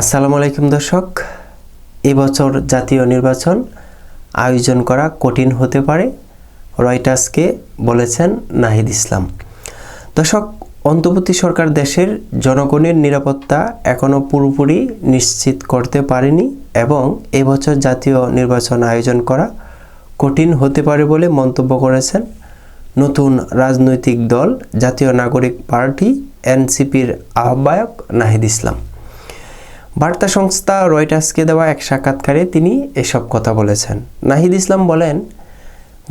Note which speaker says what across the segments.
Speaker 1: আসসালামু আলাইকুম দর্শক। এবছর জাতীয় নির্বাচন আয়োজন করা কঠিন হতে পারে, রয়টার্সকে বলেছেন নাহিদ ইসলাম। দর্শক, অন্তর্বর্তী সরকার দেশের জনগণের নিরাপত্তা এখনও পুরোপুরি নিশ্চিত করতে পারেনি এবং এবছর জাতীয় নির্বাচন আয়োজন করা কঠিন হতে পারে বলে মন্তব্য করেছেন নতুন রাজনৈতিক দল জাতীয় নাগরিক পার্টি এনসিপির আহ্বায়ক নাহিদ ইসলাম। বার্তা সংস্থা রয়টার্সকে দেওয়া এক সাক্ষাৎকারে তিনি এসব কথা বলেছেন। নাহিদ ইসলাম বলেন,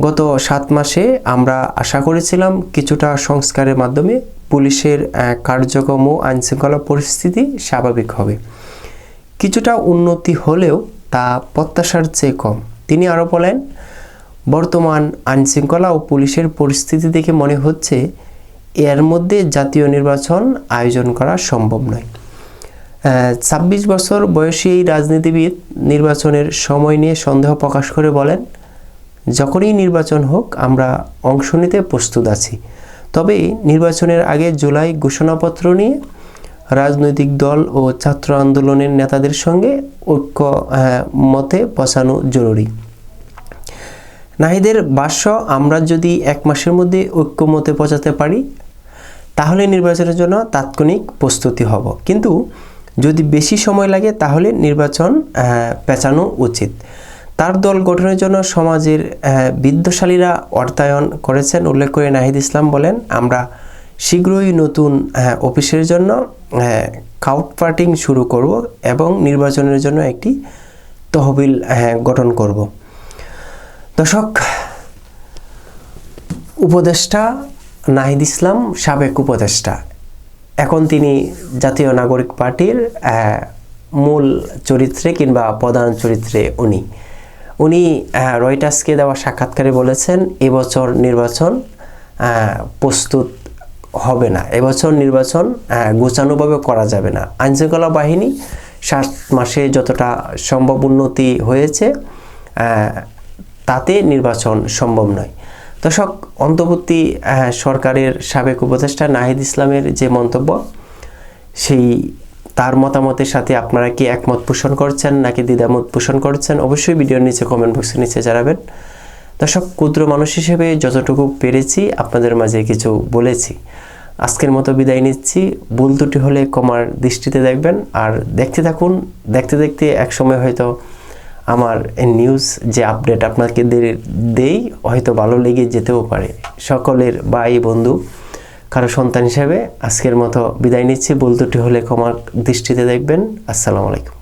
Speaker 1: গত সাত মাসে আমরা আশা করেছিলাম কিছুটা সংস্কারের মাধ্যমে পুলিশের কার্যক্রম ও আইনশৃঙ্খলা পরিস্থিতি স্বাভাবিক হবে। কিছুটা উন্নতি হলেও তা প্রত্যাশার চেয়ে কম। তিনি আরও বলেন, বর্তমান আইনশৃঙ্খলা ও পুলিশের পরিস্থিতি দেখে মনে হচ্ছে, এর মধ্যে জাতীয় নির্বাচন আয়োজন করা সম্ভব নয়। ছাব্বিশ বছর বয়সী এই রাজনীতিবিদ নির্বাচনের সময় নিয়ে সন্দেহ প্রকাশ করে বলেন, যখনই নির্বাচন হোক, আমরা অংশ নিতে প্রস্তুত আছি। তবে নির্বাচনের আগে জুলাই ঘোষণাপত্র নিয়ে রাজনৈতিক দল ও ছাত্র আন্দোলনের নেতাদের সঙ্গে ঐক্য মতে পৌঁছানো জরুরি। নাহিদের ভাষ্য আমরা যদি এক মাসের মধ্যে ঐক্যমতে পৌঁছাতে পারি, তাহলে নির্বাচনের জন্য তাৎক্ষণিক প্রস্তুতি হব। কিন্তু যদি বেশি সময় লাগে তাহলে নির্বাচন পেঁচানো উচিত। তার দল গঠনের জন্য সমাজের বিদ্যশালীরা অর্থায়ন করেছেন, উল্লেখ করে নাহিদ ইসলাম বলেন, আমরা শীঘ্রই নতুন অফিসের জন্য কাউট পার্টিং শুরু করব এবং নির্বাচনের জন্য একটি তহবিল গঠন করব। দর্শক, উপদেষ্টা নাহিদ ইসলাম সাবেক উপদেষ্টা। এখন তিনি জাতীয় নাগরিক পার্টির মূল চরিত্রে কিংবা প্রধান চরিত্রে উনি। উনি রয়টার্সকে দেওয়া সাক্ষাৎকারে বলেছেন, এবছর নির্বাচন প্রস্তুত হবে না। এবছর নির্বাচন গোছানোভাবে করা যাবে না। আইনশৃঙ্খলা বাহিনী সাত মাসে যতটা সম্ভব উন্নতি হয়েছে তাতে নির্বাচন সম্ভব নয়। দর্শক, অন্তর্বর্তী সরকারের সাবেক উপদেষ্টা নাহিদ ইসলামের যে মন্তব্য, সেই, তার মতামতের সাথে আপনারা কি একমত পোষণ করছেন নাকি দ্বিধামত পোষণ করছেন, অবশ্যই ভিডিওর নিচে কমেন্ট বক্সের নিচে জানাবেন। দর্শক, ক্ষুদ্র মানুষ হিসেবে যতটুকু পেরেছি, আপনাদের মাঝে কিছু বলেছি। আজকের মতো বিদায় নিচ্ছি। ভুল দুটি হলে কমার দৃষ্টিতে দেখবেন। আর দেখতে থাকুন, দেখতে দেখতে এক সময় হয়তো আমার নিউজ যে আপডেট আপনাকে দেই, হয়তো ভালো লেগে যেতেও পারে। সকলের ভাই, বন্ধু, কারও সন্তান হিসাবে আজকের মতো বিদায় নিচ্ছি। বলতুটি হলে ক্ষমার দৃষ্টিতে দেখবেন। আসসালামু আলাইকুম।